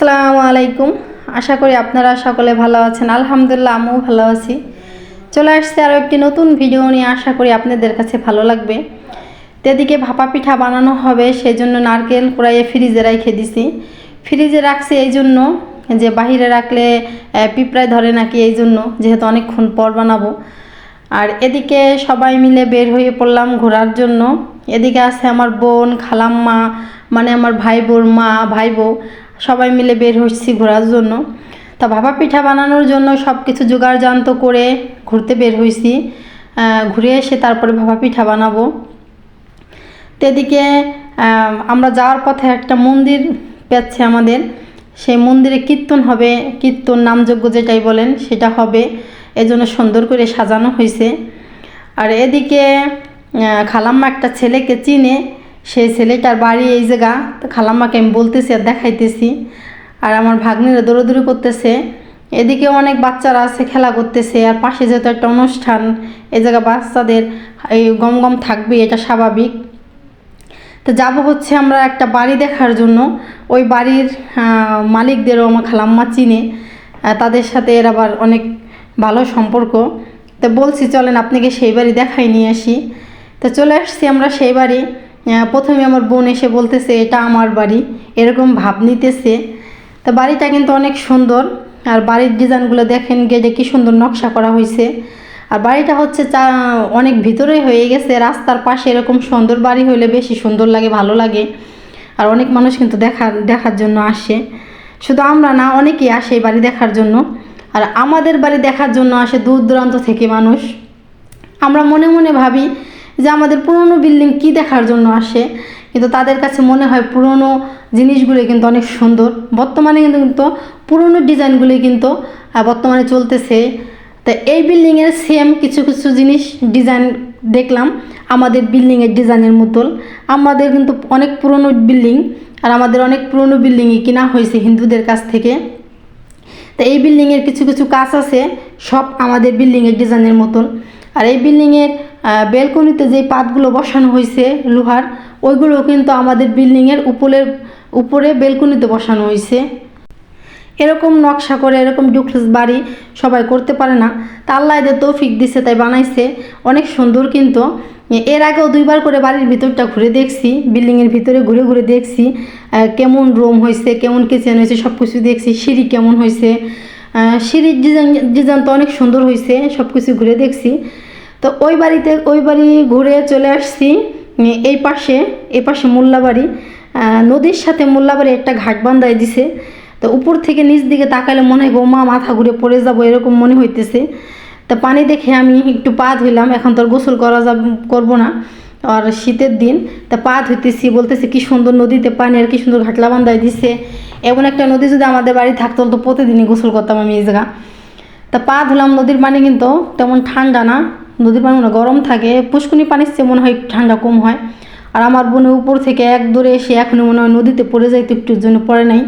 আসসালামু আলাইকুম। আশা করি আপনারা সকলে ভালো আছেন। আলহামদুলিল্লাহ, আমিও ভালো আছি। চলে আসছে আরও একটি নতুন ভিডিও নিয়ে। আশা করি আপনাদের কাছে ভালো লাগবে। তেদিকে ভাপা পিঠা বানানো হবে সেই জন্য নারকেল কুড়াইয়ে ফ্রিজে রেখে দিছি। ফ্রিজে রাখছি এই জন্য যে বাহিরে রাখলে পিঁপড়ায় ধরে নাকি এই জন্য, যেহেতু অনেকক্ষণ পর বানাবো। আর এদিকে সবাই মিলে বের হয়ে পড়লাম ঘোরার জন্য। এদিকে আছে আমার বোন, খালাম্মা মানে আমার ভাই বোর মা ভাই বউ সবাই মিলে বের হচ্ছি ঘোরার জন্য। তা ভাপা পিঠা বানানোর জন্য সব কিছু জোগাড় জান্ত করে ঘুরতে বের হয়েছি ঘুরে এসে তারপরে ভাপা পিঠা বানাবো। তো এদিকে আমরা যাওয়ার পথে একটা মন্দির পেয়েছে আমাদের। সেই মন্দিরে কীর্তন হবে। কীর্তন নামযজ্ঞ যেটাই বলেন, সেটা হবে। এজন্য সুন্দর করে সাজানো হয়েছে আর এদিকে খালাম্মা একটা ছেলেকে চিনে সেই ছেলেটার বাড়ি এই জায়গা। তো খালাম্মাকে আমি বলতেছি আর দেখাইতেছি। আর আমার ভাগ্নিরা দৌড়দৌড়ি করতেছে। এদিকে অনেক বাচ্চারা আছে, খেলা করতেছে। আর পাশে যেহেতু একটা অনুষ্ঠান, এই জায়গা বাচ্চাদের এই গম গম থাকবে, এটা স্বাভাবিক। তো যাব হচ্ছে আমরা একটা বাড়ি দেখার জন্য। ওই বাড়ির মালিকদেরও আমার খালাম্মা চিনে। তাদের সাথে এর আবার অনেক ভালো সম্পর্ক। তো বলছি, চলেন আপনাকে সেই বাড়ি দেখাই নিয়ে আসি। তো চলে আসছি আমরা সেই বাড়ি। প্রথমে আমার বোন এসে বলতেছে, এটা আমার বাড়ি। এরকম ভাব নিতেছে। তা বাড়িটা কিন্তু অনেক সুন্দর। আর বাড়ির ডিজাইনগুলো দেখেন, গেটে কি সুন্দর নকশা করা হয়েছে আর বাড়িটা হচ্ছে চা, অনেক ভিতরে হয়ে গেছে। রাস্তার পাশে এরকম সুন্দর বাড়ি হলে বেশি সুন্দর লাগে, ভালো লাগে। আর অনেক মানুষ কিন্তু দেখার দেখার জন্য আসে। শুধু আমরা না, অনেকেই আসে এই বাড়ি দেখার জন্য। আর আমাদের বাড়ি দেখার জন্য আসে দূর দূরান্ত থেকে মানুষ। আমরা মনে মনে ভাবি যে আমাদের পুরনো বিল্ডিং কি দেখার জন্য আসে, কিন্তু তাদের কাছে মনে হয় পুরনো জিনিসগুলি কিন্তু অনেক সুন্দর। বর্তমানে কিন্তু কিন্তু পুরনো ডিজাইনগুলি কিন্তু বর্তমানে চলতেছে। তো এই বিল্ডিংয়ের সেম কিছু কিছু জিনিস ডিজাইন দেখলাম। আমাদের বিল্ডিংয়ের ডিজাইনের মতন আমাদের কিন্তু অনেক পুরনো বিল্ডিং আর আমাদের অনেক পুরনো বিল্ডিংই কিনা হয়েছে হিন্দুদের কাছ থেকে। তো এই বিল্ডিংয়ের কিছু কিছু কাজ আছে, সব আমাদের বিল্ডিংয়ের ডিজাইনের মতন আর এই বিল্ডিংয়ের বেলকনিতে যে পাতগুলো বসানো হয়েছে লোহার, ওইগুলো কিন্তু আমাদের বিল্ডিংয়ের উপরের উপরে বেলকনিতে বসানো হয়েছে এরকম নকশা করে, এরকম ডুপ্লেক্স বাড়ি সবাই করতে পারে না। তা আল্লাহ এদের তৌফিক দিছে, তাই বানাইছে। অনেক সুন্দর কিন্তু। এর আগেও দুইবার করে বাড়ির ভিতরটা ঘুরে দেখছি, বিল্ডিংয়ের ভিতরে ঘুরে ঘুরে দেখছি। কেমন রুম হয়েছে কেমন কিচেন হয়েছে সব কিছু দেখছি, সিঁড়ি কেমন হয়েছে সিঁড়ির ডিজাইন ডিজাইন তো অনেক সুন্দর হয়েছে সব কিছু ঘুরে দেখছি। তো ওই বাড়িতে, ওই বাড়ি ঘুরে চলে আসছি এই পাশে এই পাশে মোল্লাবাড়ি। নদীর সাথে মোল্লাবাড়ি একটা ঘাট বান্ধায় দিছে। তো উপর থেকে নিচ দিকে তাকালে মনে হয় মা মাথা ঘুরে পড়ে যাব, এরকম মনে হইতেছে। তো পানি দেখে আমি একটু পা ধুইলাম, এখন তো আর গোসল করা যাব, করব না। আর শীতের দিন, তা পা ধুইতেছি, বলতেছি কি সুন্দর নদীতে পানি আর কি সুন্দর ঘাটলা বান্ধায় দিছে। এমন একটা নদী যদি আমাদের বাড়ি থাকতো তো প্রতিদিনই গোসল করতাম আমি এই জায়গা। তা পা ধুলাম, নদীর পানি কিন্তু তেমন ঠান্ডা না। নদীর পানি মনে গরম থাকে পুষ্কুনি পানির চেয়ে মনে হয় ঠান্ডা কম হয়। আর আমার বোনের উপর থেকে এক দূরে এসে এখনও মনে হয় নদীতে পড়ে যাইতে একটুর জন্য পড়ে নাই।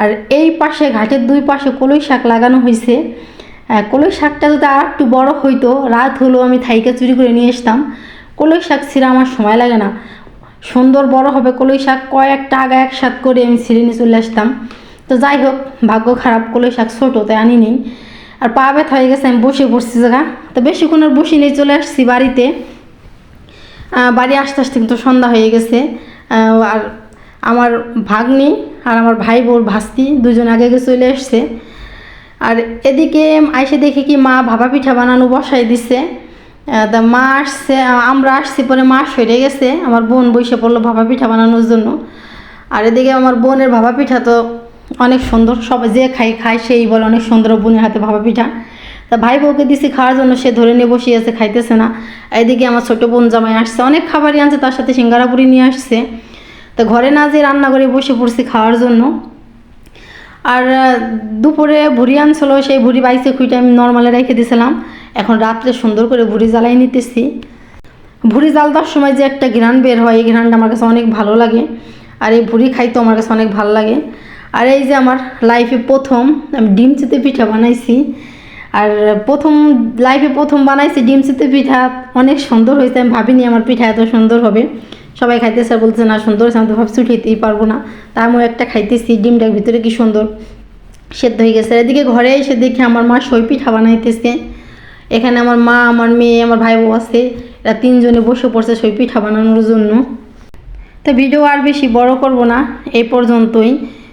আর এই পাশে ঘাটের দুই পাশে কলই শাক লাগানো হয়েছে কলই শাকটা যদি আর একটু বড় হইতো, রাত হলেও আমি থাইকে চুরি করে নিয়ে আসতাম। কলই শাক ছিঁড়া আমার সময় লাগে না। সুন্দর বড় হবে কলই শাক, কয়েকটা আগা একসাথ করে আমি ছিঁড়ে নিয়ে চলে আসতাম। তো যাই হোক, ভাগ্য খারাপ, কলই শাক ছোটো, তাই আনি নেই। আর পা ব্যথা হয়ে গেছে, আমি বসে পড়ছি জায়গা। তো বেশিক্ষণ আর বসে নিয়ে চলে আসছি বাড়িতে। বাড়ি আসতে আসতে কিন্তু সন্ধ্যা হয়ে গেছে। আর আমার ভাগ্নি আর আমার ভাই বোর ভাস্তি দুজন আগে আগে চলে এসছে। আর এদিকে আইসে দেখি কি মা ভাপা পিঠা বানানো বসাই দিছে। তা মা আসছে, আমরা আসছি পরে মা সরে গেছে। আমার বোন বসে পড়ল ভাপা পিঠা বানানোর জন্য। আর এদিকে আমার বোনের ভাপা পিঠা তো অনেক সুন্দর সবাই যে খাই, খায় সেই বলে অনেক সুন্দর বোনের হাতে ভাপা পিঠা। তা ভাই বউকে দিছি খাওয়ার জন্য, সে ধরে নিয়ে বসে আছে, খাইতেছে না। এদিকে আমার ছোট বোন জামাই আসছে, অনেক খাবারই আনছে, তার সাথে সিঙ্গারা পুরি নিয়ে আসছে। তো ঘরে না যেয়ে রান্না করে বসে পড়ছি খাওয়ার জন্য। আর দুপুরে ভুড়ি আনছিল, সেই ভুড়ি বাইসে খুঁইটা আমি নর্মালে রেখে দিয়েছিলাম এখন রাত্রে সুন্দর করে ভুড়ি জ্বালাই নিতেছি। ভুড়ি জাল দেওয়ার সময় যে একটা ঘ্রাণ বের হয়, এই ঘ্রাণটা আমার কাছে অনেক ভালো লাগে। আর এই ভুড়ি খাইতে আমার কাছে অনেক ভালো লাগে। আর এই যে আমার লাইফে প্রথম, আমি ডিম চিতে পিঠা বানাইছি। আর প্রথম লাইফে প্রথম বানাইছি ডিম চিতে পিঠা, অনেক সুন্দর হয়েছে, আমি ভাবিনি আমার পিঠা এত সুন্দর হবে। সবাই খাইতেছে আর বলতেছে, না, সুন্দর হয়েছে, আমি তো ভাবছি খেতেই পারব না। তা আমি একটা খাইতেছি, ডিমটার ভিতরে কি সুন্দর। সেদ্ধ হয়ে গেছে। এদিকে ঘরে এসে দেখি আমার মা সই পিঠা বানাইতেছে। এখানে আমার মা, আমার মেয়ে, আমার ভাই বউ আছে। এরা তিনজনে বসে পড়ছে সই পিঠা বানানোর জন্য। তো ভিডিও আর বেশি বড় করব না, এই পর্যন্তই।